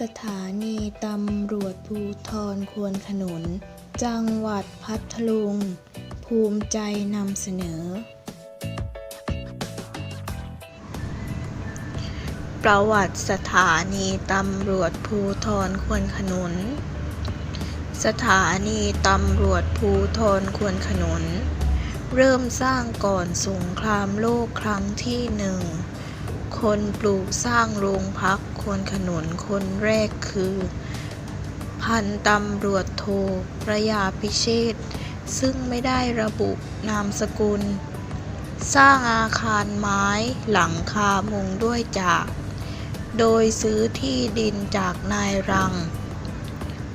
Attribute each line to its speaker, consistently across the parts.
Speaker 1: สถานีตำรวจภูทรควนขนุน จังหวัดพัทลุง ภูมิใจนำเสนอ ประวัติสถานีตำรวจภูทรควนขนุน สถานีตำรวจภูทรควนขนุน เริ่มสร้างก่อนสงครามโลกครั้งที่หนึ่ง คนปลูกสร้างโรงพักคนขนุนคนแรกคือ พันตำรวจโทระยาพิเชษซึ่งไม่ได้ระบุนามสกุล สร้างอาคารไม้หลังคามุงด้วยจาก โดยซื้อที่ดินจากนายรัง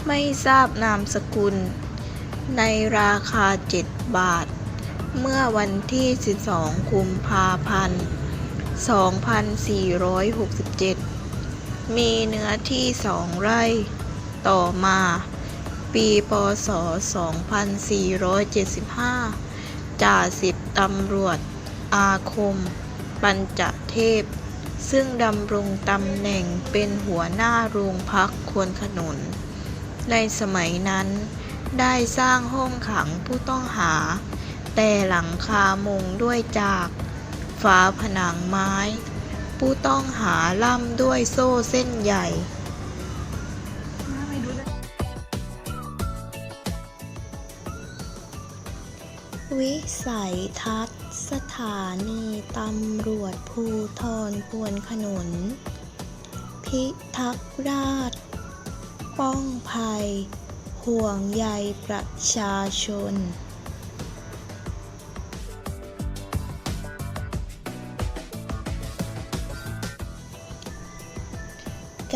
Speaker 1: ไม่ทราบนามสกุล ในราคา 7 บาท เมื่อวันที่ 12 กุมภาพันธ์ 2467 มีเนื้อที่สองไร่ ต่อมา ปีปศ2475 จ่าสิบตำรวจ อาคม ปัญจเทพ ซึ่งดำรงตำแหน่งเป็นหัวหน้าโรงพักควนขนุน ในสมัยนั้น ได้สร้างห้องขังผู้ต้องหา แต่หลังคามุงด้วยจาก ฝาผนังไม้ ผู้ต้องหาล่ำด้วยโซ่เส้นใหญ่วิสัยทัศน์สถานีตำรวจภูทรควนขนุน พิทักษ์ราษฎร์ป้องภัย ห่วงใยประชาชน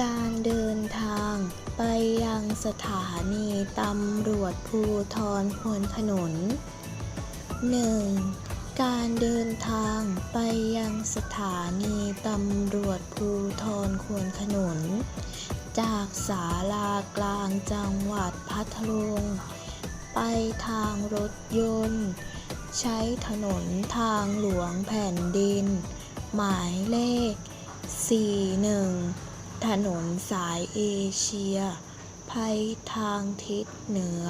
Speaker 1: การเดินทาง ไปยังสถานีตำรวจภูทรควนขนุน 1. การเดินทางไปยังสถานีตำรวจภูทรควนขนุน จากศาลากลางจังหวัดพัทลุง ไปทางรถยนต์ ใช้ถนนทางหลวงแผ่นดิน หมายเลข 41 ถนนสายเอเชีย ไปทางทิศเหนือ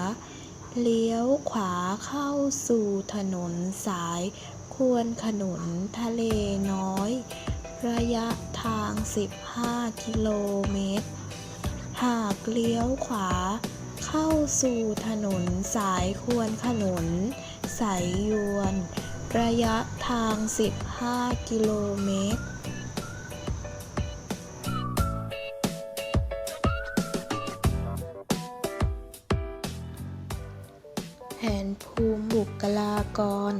Speaker 1: เลี้ยวขวาเข้าสู่ถนนสายควรขนุนทะเลน้อย ระยะทาง 15 กิโลเมตร หากเลี้ยวขวาเข้าสู่ถนนสายควรขนุนสายยวน ระยะทาง 15 กิโลเมตร กร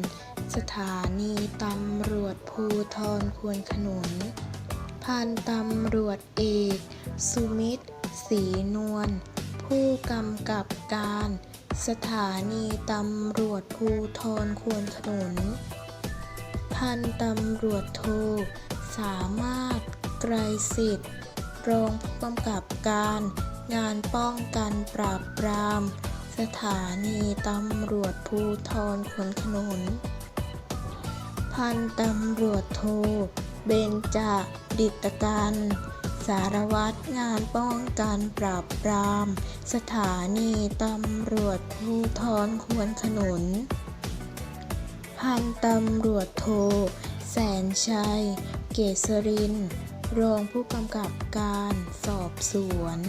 Speaker 1: สถานีตำรวจภูทรควนขนุน พันตำรวจเอก สุมิตรศรีนวล ผู้กำกับการ สถานีตำรวจภูทรควนขนุน พันตำรวจโท สามารถไกรสิทธิ์รองผู้กำกับการ งานป้องกันปราบปราม สถานีตำรวจภูทรขนขนุน พันตำรวจโท เบญจดิตกันสารวัตรงานป้องกันปราบปราม สถานีตำรวจภูทรควรขนุน พันตำรวจโท แสนชัย เกษริน รองผู้กำกับการสอบสวน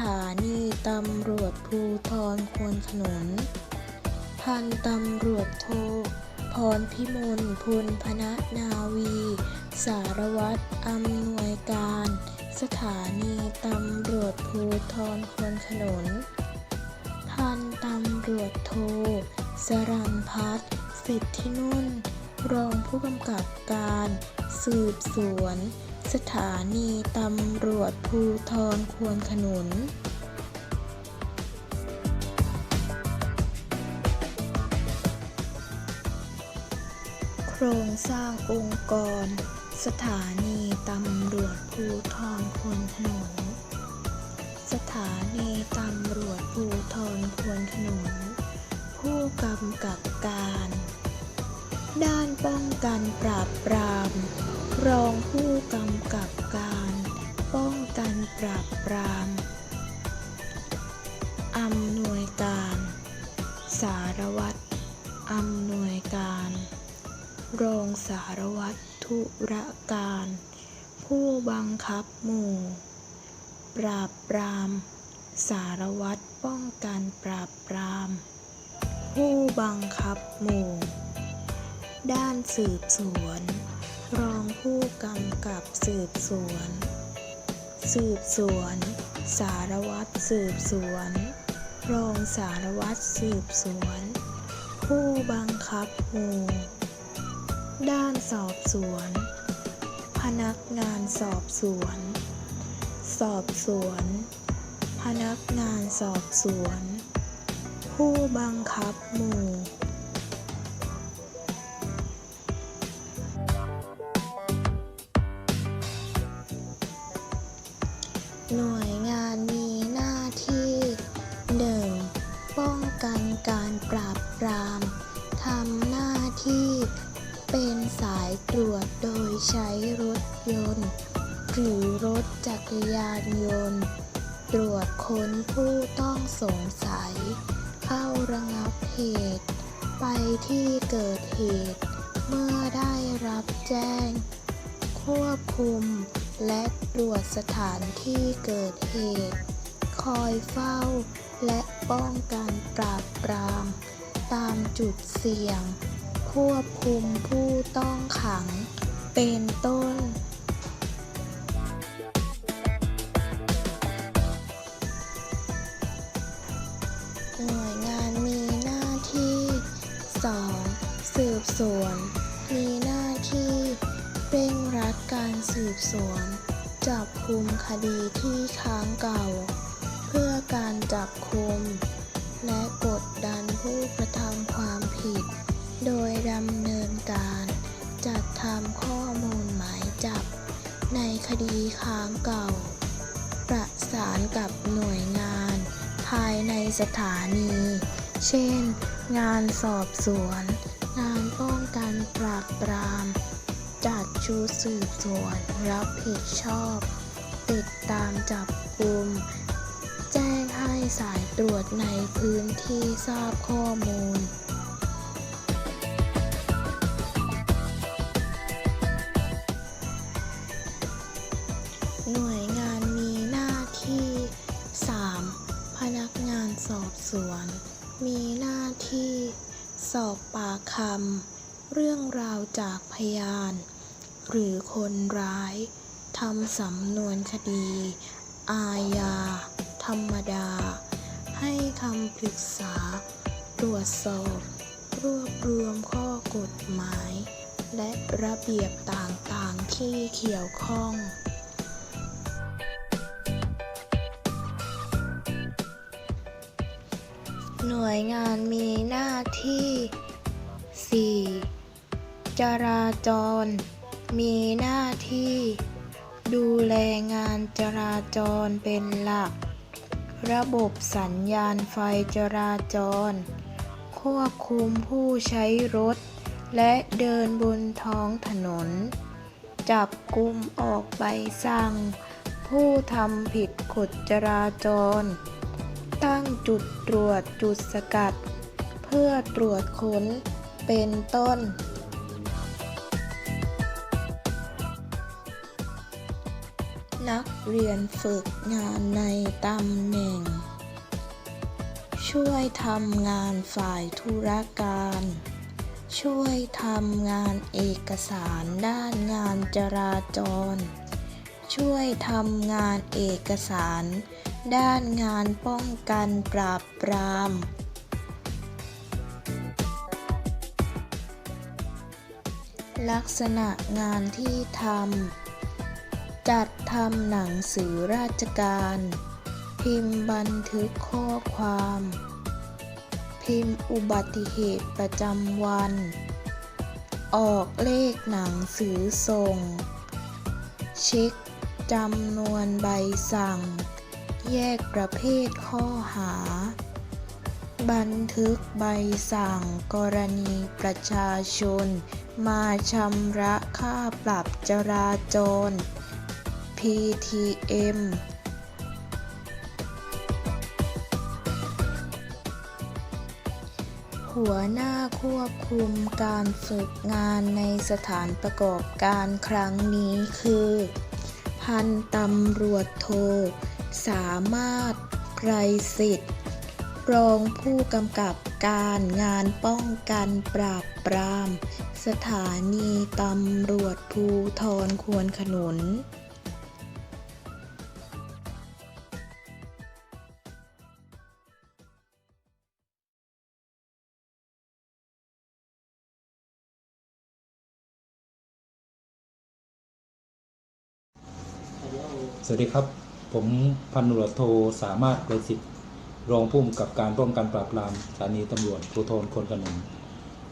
Speaker 1: ถานีตำรวจภูทรควนขนุน พันตำรวจโทพรพิมลพุนพนะนาวี สารวัตรอำนวยการ สถานีตำรวจภูทรควนขนุน พันตำรวจโทสรันพัฒสิทธินุ่น รองผู้กำกับการ สืบสวน สถานีตำรวจภูทรควนขนุนโครงสร้างองค์กร สถานีตำรวจภูทรควนขนุนสถานีตำรวจภูทรควนขนุนผู้กำกับการ ด้านป้องกันปราบปราม รองผู้กำกับการป้องกันปราบปรามอำนวยการ สารวัตรอำนวยการ รองสารวัตรธุรการ ผู้บังคับหมู่ ปราบปราม สารวัตรป้องกันปราบปราม ผู้บังคับหมู่ ด้านสืบสวน รองผู้กำกับสืบสวน สืบสวน สารวัตรสืบสวน รองสารวัตรสืบสวน ผู้บังคับหมู่ด้านสอบสวน พนักงานสอบสวน สอบสวน พนักงานสอบสวน ผู้บังคับหมู่ ยนต์ หรือรถจักรยานยนต์ ตรวจค้นผู้ต้องสงสัย เข้าระงับเหตุ ไปที่เกิดเหตุ เมื่อได้รับแจ้ง ควบคุม และตรวจสถานที่เกิดเหตุ คอยเฝ้า และป้องกันปราบปราม ตามจุดเสี่ยงควบคุมผู้ต้องขัง เป็นต้น สืบสวน จับคุมคดีที่ค้างเก่า เพื่อการจับคุม และกดดันผู้กระทำความผิด โดยดำเนินการจัดทำข้อมูลหมายจับ ในคดีค้างเก่า ประสานกับหน่วยงาน ภายในสถานี เช่น งานสอบสวน งานป้องกันปราบปราม ชุดสืบสวน รับผิดชอบ ติดตามจับกลุ่ม แจ้งให้สายตรวจในพื้นที่ทราบข้อมูลหน่วยงานมีหน้าที่ 3. พนักงานสอบสวน มีหน้าที่ สอบปากคำ เรื่องราวจากพยาน หรือคนร้ายทำสำนวนคดี อาญา ธรรมดา ให้คำปรึกษา ตรวจสอบ รวบรวมข้อกฎหมาย และระเบียบต่างๆที่เกี่ยวข้องหน่วยงานมีหน้าที่ 4. จราจร มีหน้าที่ ดูแลงานจราจรเป็นหลัก ระบบสัญญาณไฟจราจร ควบคุมผู้ใช้รถ และเดินบนท้องถนน จับกลุ่มออกใบสั่ง ผู้ทำผิดกฎจราจร ตั้งจุดตรวจจุดสกัด เพื่อตรวจค้นเป็นต้น เรียนฝึกงานในตำแหน่ง ช่วยทำงานฝ่ายธุรการ ช่วยทำงานเอกสารด้านงานจราจร ช่วยทำงานเอกสาร ด้านงานป้องกันปราบปรามลักษณะงานที่ทำ จัดทำหนังสือราชการ พิมพ์บันทึกข้อความ พิมพ์อุบัติเหตุประจำวัน ออกเลขหนังสือส่ง เช็คจำนวนใบสั่ง แยกประเภทข้อหา บันทึกใบสั่งกรณีประชาชน มาชำระค่าปรับจราจร PTM หัวหน้าควบคุมการฝึกงานในสถานประกอบการครั้งนี้คือ พันตำรวจโท สามารถไพรสิทธิ์ รองผู้กำกับการงานป้องกันปราบปราม สถานีตำรวจภูทรควนขนุน
Speaker 2: สวัสดีครับ ผมพันตำรวจโทสามารถเกรสิทธิ์รองผู้กำกับการป้องกันปราบปรามสถานีตำรวจภูธรคนขนุน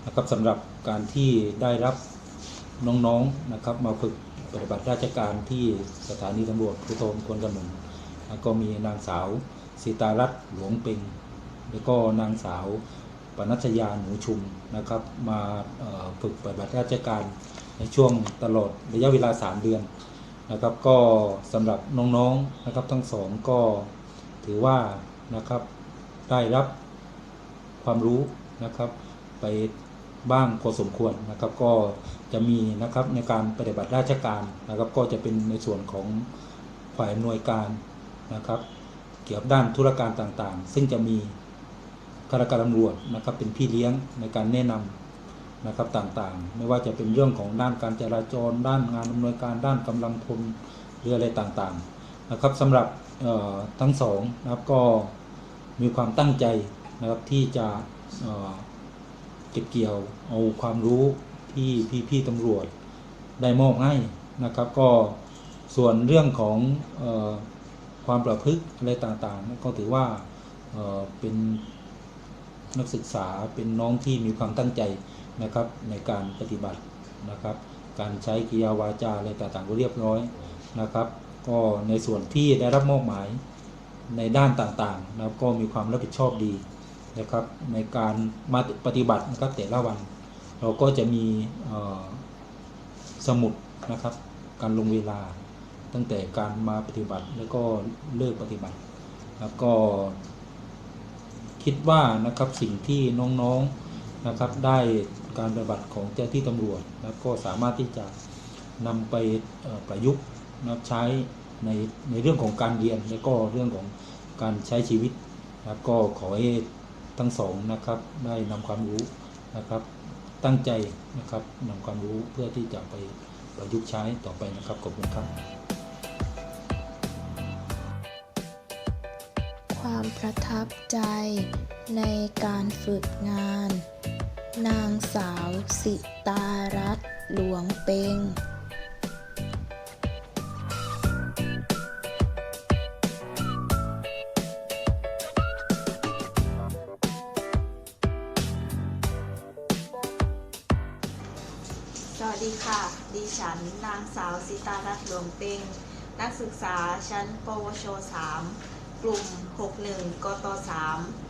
Speaker 2: นะครับสำหรับการที่ได้รับน้องๆนะครับมาฝึกปฏิบัติราชการที่สถานีตำรวจภูธรคนขนุนแล้วก็มีนางสาวสีตารัตน์หลวงเปงแล้วก็นางสาวปนัชยาหนูชุมนะครับ มาฝึกปฏิบัติราชการในช่วงตลอดระยะเวลา 3 เดือน นะครับก็สำหรับน้องๆนะครับทั้งสองก็ถือว่านะครับได้รับความรู้นะครับ ไปบ้างพอสมควรนะครับ ก็จะมีนะครับในการปฏิบัติราชการนะครับ ก็จะเป็นในส่วนของฝ่ายอำนวยการนะครับ เกี่ยวกับด้านธุรการต่างๆ ซึ่งจะมีข้าราชการตำรวจนะครับ เป็นพี่เลี้ยงในการแนะนำ นะครับต่างๆ ไม่ว่าจะเป็นเรื่องของด้านการจราจร ด้านงานอำนวยการด้านกำลังพลหรืออะไรต่างๆนะครับสำหรับทั้งสองนะครับก็มีความตั้งใจนะครับที่จะเอ่อเก็บเกี่ยวเอาความรู้ที่พี่ๆตำรวจได้มอบให้นะครับ ก็ส่วนเรื่องของออความประพฤติอะไรต่างๆ ก็ถือว่าเเป็นนักศึกษาเป็นน้องที่มีความตั้งใจ นะครับในการปฏิบัตินะครับ การใช้กิยาวาจาอะไรต่างๆก็เรียบร้อยนะครับ ก็ในส่วนที่ได้รับมอบหมายในด้านต่างๆนะครับก็มีความรับผิดชอบดีนะครับในการมาปฏิบัตินะครับแต่ละวัน เราก็จะมีสมุดนะครับ การลงเวลาตั้งแต่การมาปฏิบัติแล้วก็เลิกปฏิบัติ แล้วก็คิดว่านะครับสิ่งที่น้องๆนะครับได้ การปฏิบัติของเจ้าที่ตำรวจแล้วก็สามารถที่จะนำไปประยุกต์นะครับใช้ในในเรื่องของการเรียนและก็เรื่องของการใช้ชีวิตนะครับก็ขอให้ทั้งสองนะครับได้นำความรู้นะครับ ตั้งใจนะครับนำความรู้เพื่อที่จะไปประยุกต์ใช้ต่อไปนะครับขอบคุณครับ
Speaker 1: ความประทับใจในการฝึกงาน นางสาวสิตารัตน์หลวงเปง
Speaker 3: สวัสดีค่ะ ดิฉันนางสาวสิตารัตน์หลวงเปงนักศึกษาชั้นปวช 3 กลุ่ม 61 กต 3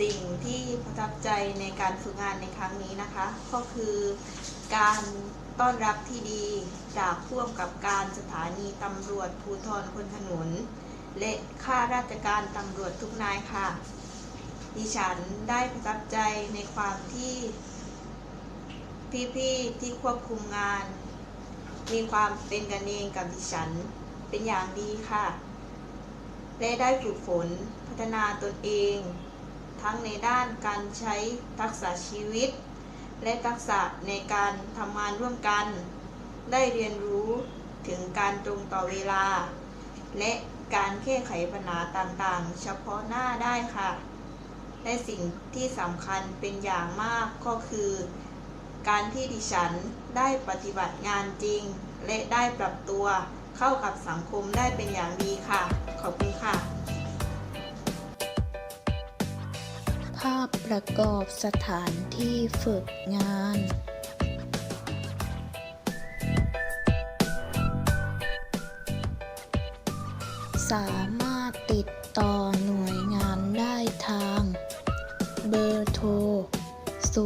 Speaker 3: สิ่งที่ประทับใจในการฝึกงานในครั้งนี้นะคะ ก็คือการต้อนรับที่ดีจากพ่วงกับการสถานีตำรวจภูธรคนขนุน และข้าราชการตำรวจทุกนายค่ะ ดิฉันได้ประทับใจในความที่พี่ๆที่ควบคุมงาน มีความเป็นกันเองกับดิฉันเป็นอย่างดีค่ะ และได้ฝึกฝนพัฒนาตนเอง ทั้งในด้านการใช้ทักษะชีวิต และทักษะในการทำงานร่วมกัน ได้เรียนรู้ถึงการตรงต่อเวลา และการแก้ไขปัญหาต่างๆ เฉพาะหน้าได้ค่ะ และสิ่งที่สำคัญเป็นอย่างมากก็คือ การที่ดิฉันได้ปฏิบัติงานจริง และได้ปรับตัวเข้ากับสังคมได้เป็นอย่างดีค่ะ ขอบคุณค่ะา
Speaker 1: พประกอบสถานที่ฝึกงาน สามารถติดต่อหน่วยงานได้ทาง เบอร์โทร 074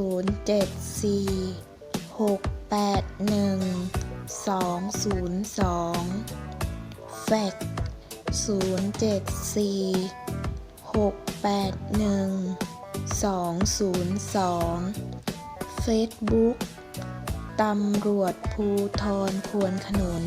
Speaker 1: 681 202 แฟกซ์074 681 202 Facebook ตำรวจภูทรควนขนุน